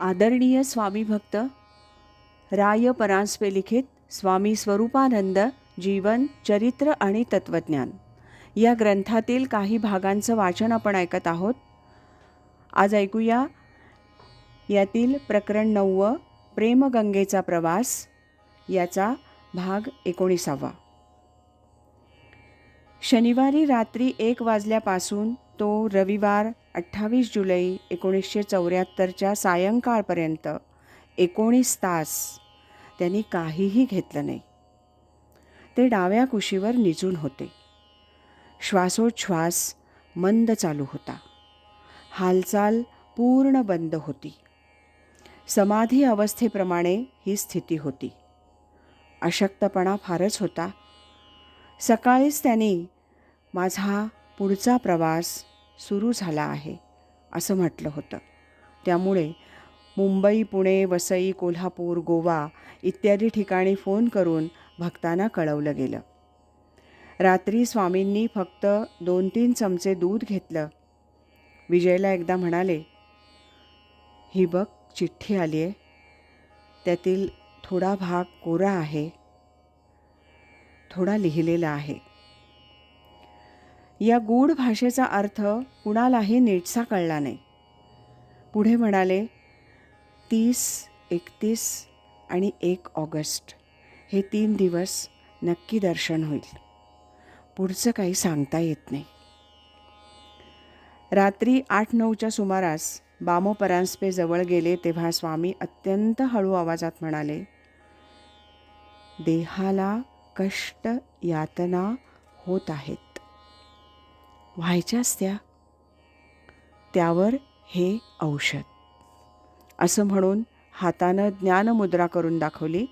आदरणीय स्वामी भक्त राय परांजपे लिखित स्वामी स्वरूपानंद जीवन चरित्र आणि तत्त्वज्ञान. या ग्रंथातील काही भागांचं वाचन आपण ऐकत आहोत. आज ऐकूया यातील प्रकरण नववं प्रेमगंगेचा प्रवास याचा भाग एकोणीसावा. शनिवारी रात्री एक वाजल्यापासून तो रविवार अठ्ठावीस जुलै एकोणीसशे चौऱ्याहत्तरच्या सायंकाळपर्यंत एकोणीस तास त्यांनी काहीही घेतलं नाही. ते डाव्या कुशीवर निजून होते. श्वासोच्छ्वास मंद चालू होता. हालचाल पूर्ण बंद होती. समाधी अवस्थेप्रमाणे ही स्थिती होती. अशक्तपणा फारच होता. सकाळीच त्यांनी माझा पुढचा प्रवास सुरू झाला आहे असं म्हटलं होतं. त्यामुळे मुंबई पुणे वसई कोल्हापूर गोवा इत्यादी ठिकाणी फोन करून भक्तांना कळवलं गेलं. रात्री स्वामींनी फक्त दोन तीन चमचे दूध घेतलं. विजयला एकदा म्हणाले ही बघ चिठ्ठी आली आहे त्यातील थोडा भाग कोरा आहे. थोडा लिहिलेला आहे. या गूढ भाषेचा अर्थ कुणालाही नीटसा कळला नाही. पुढे म्हणाले तीस एकतीस आणि एक ऑगस्ट हे तीन दिवस नक्की दर्शन होईल. पुढचं काही सांगता येत नाही. रात्री आठ नऊच्या सुमारास बामो परांजपे जवळ गेले तेव्हा स्वामी अत्यंत हळू आवाजात म्हणाले देहाला कष्ट यातना होत आहेत. व्हायच्याच त्या त्यावर हे औषध. असं म्हणून हातानं ज्ञानमुद्रा करून दाखवली.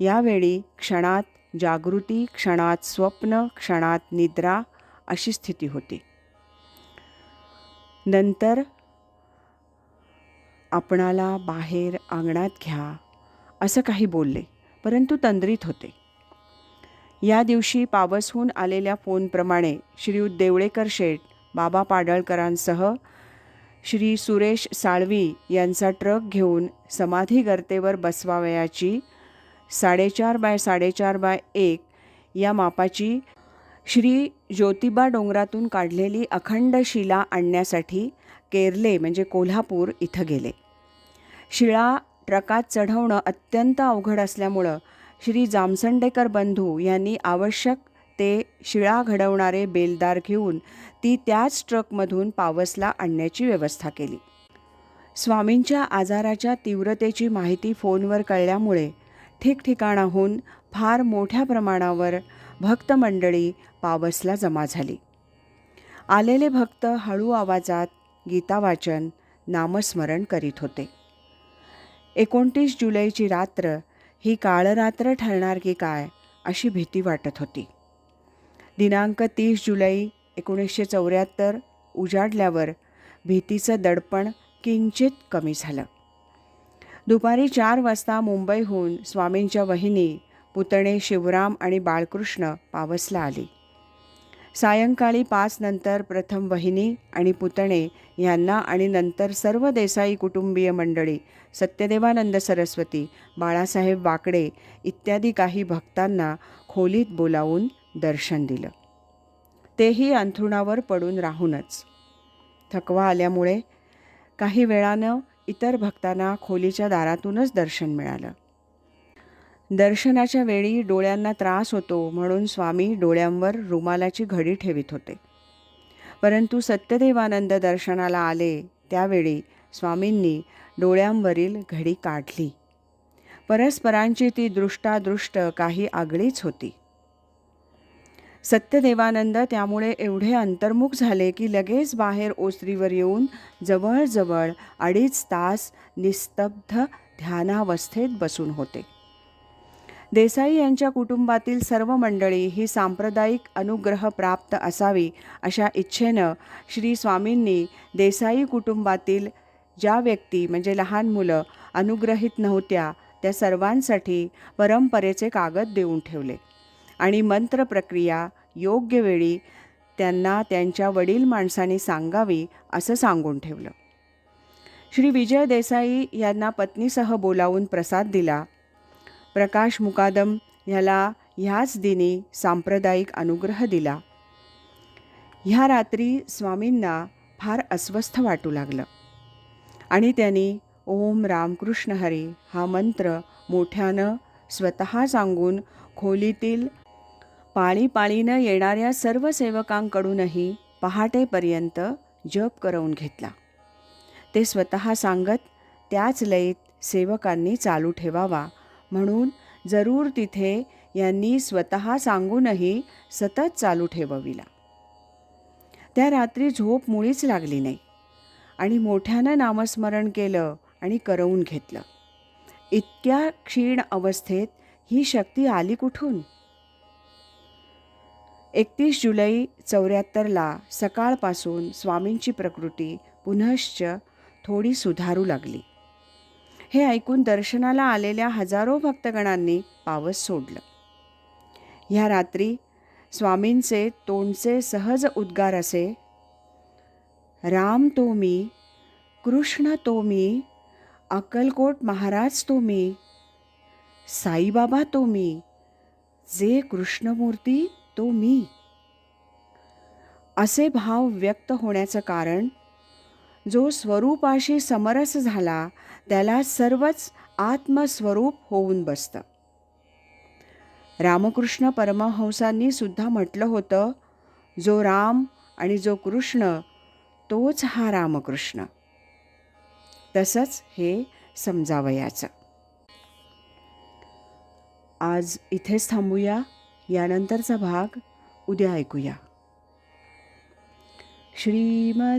यावेळी क्षणात जागृती क्षणात स्वप्न क्षणात निद्रा अशी स्थिती होती. नंतर आपणाला बाहेर अंगणात घ्या असं काही बोलले परंतु तंद्रीत होते. या दिवशी पावसहून आलेल्या फोनप्रमाणे श्रीयुत देवळेकर शेठ बाबा पाडळकरांसह श्री सुरेश साळवी यांचा ट्रक घेऊन समाधी गर्तेवर बसवावयाची साडेचार बाय साडेचार बाय एक या मापाची श्री ज्योतिबा डोंगरातून काढलेली अखंड शिला आणण्यासाठी केरले म्हणजे कोल्हापूर इथं गेले. शिळा ट्रकात चढवणं अत्यंत अवघड असल्यामुळं श्री जामसंडेकर बंधू यांनी आवश्यक ते शिळा घडवणारे बेलदार घेऊन ती त्याच ट्रकमधून पावसला आणण्याची व्यवस्था केली. स्वामींच्या आजाराच्या तीव्रतेची माहिती फोनवर कळल्यामुळे ठिकठिकाणाहून फार मोठ्या प्रमाणावर भक्तमंडळी पावसला जमा झाली. आलेले भक्त हळू आवाजात गीतावाचन नामस्मरण करीत होते. एकोणतीस जुलैची रात्र ही काळरात्र ठरणार की काय अशी भीती वाटत होती. दिनांक तीस जुलै एकोणीसशे चौऱ्याहत्तर उजाडल्यावर भीतीचं दडपण किंचित कमी झालं. दुपारी चार वाजता मुंबईहून स्वामींच्या वहिनी पुतणे शिवराम आणि बाळकृष्ण पावसला आली. सायंकाळी पाच नंतर प्रथम वहिनी आणि पुतणे यांना आणि नंतर सर्व देसाई कुटुंबीय मंडळी सत्यदेवानंद सरस्वती बाळासाहेब वाकडे इत्यादी काही भक्तांना खोलीत बोलावून दर्शन दिलं. तेही अंथरुणावर पडून राहूनच. थकवा आल्यामुळे काही वेळानं इतर भक्तांना खोलीच्या दारातूनच दर्शन मिळालं. दर्शनाच्या वेळी डोळ्यांना त्रास होतो म्हणून स्वामी डोळ्यांवर रुमालाची घडी ठेवित होते. परंतु सत्यदेवानंद दर्शनाला आले त्यावेळी स्वामींनी डोळ्यांवरील घडी काढली. परस्परांची ती दृष्टादृष्ट काही आगळीच होती. सत्यदेवानंद त्यामुळे एवढे अंतर्मुख झाले की लगेच बाहेर ओसरीवर येऊन जवळजवळ अडीच तास निस्तब्ध ध्यानावस्थेत बसून होते. देसाई यांच्या कुटुंबातील सर्व मंडळी ही सांप्रदायिक अनुग्रह प्राप्त असावी अशा इच्छेनं श्री स्वामींनी देसाई कुटुंबातील ज्या व्यक्ती म्हणजे लहान मुलं अनुग्रहित नव्हत्या त्या सर्वांसाठी परंपरेचे कागद देऊन ठेवले. आणि मंत्र प्रक्रिया योग्य वेळी त्यांना त्यांच्या वडील माणसांनी सांगावी असं सांगून ठेवलं. श्री विजय देसाई यांना पत्नीसह बोलावून प्रसाद दिला. प्रकाश मुकादम ह्याला ह्याच दिनी सांप्रदायिक अनुग्रह दिला. ह्या रात्री स्वामींना फार अस्वस्थ वाटू लागलं. आणि त्यांनी ओम रामकृष्ण हरी हा मंत्र मोठ्यानं स्वतः सांगून खोलीतील पाळीपाळीनं येणाऱ्या सर्व सेवकांकडूनही पहाटेपर्यंत जप करवून घेतला. ते स्वतः सांगत त्याच लयीत सेवकांनी चालू ठेवावा म्हणून जरूर तिथे यांनी स्वतः सांगूनही सतत चालू ठेवविला. त्या रात्री झोप मुळीच लागली नाही आणि मोठ्यानं नामस्मरण केलं आणि करवून घेतलं. इतक्या क्षीण अवस्थेत ही शक्ती आली कुठून? एकतीस जुलै चौऱ्याहत्तरला सकाळपासून स्वामींची प्रकृती पुनश्च थोडी सुधारू लागली. हे ऐकून दर्शनाला आलेल्या हजारो भक्तगणांनी पावस सोडलं. ह्या रात्री स्वामींचे तोंडचे सहज उद्गार असे राम तो मी कृष्ण तो मी अक्कलकोट महाराज तो मी साईबाबा तो मी जे कृष्णमूर्ती तो मी असे भाव व्यक्त होण्याचं कारण जो स्वरूपाशी समरस झाला त्याला सर्वच आत्मस्वरूप होऊन बसतं. रामकृष्ण परमहंसांनी सुद्धा म्हटलं होतं जो राम आणि जो कृष्ण तोच हा रामकृष्ण. तसंच हे समजावयाचं. आज इथेच थांबूया. यानंतरचा भाग उद्या ऐकूया. श्रीमत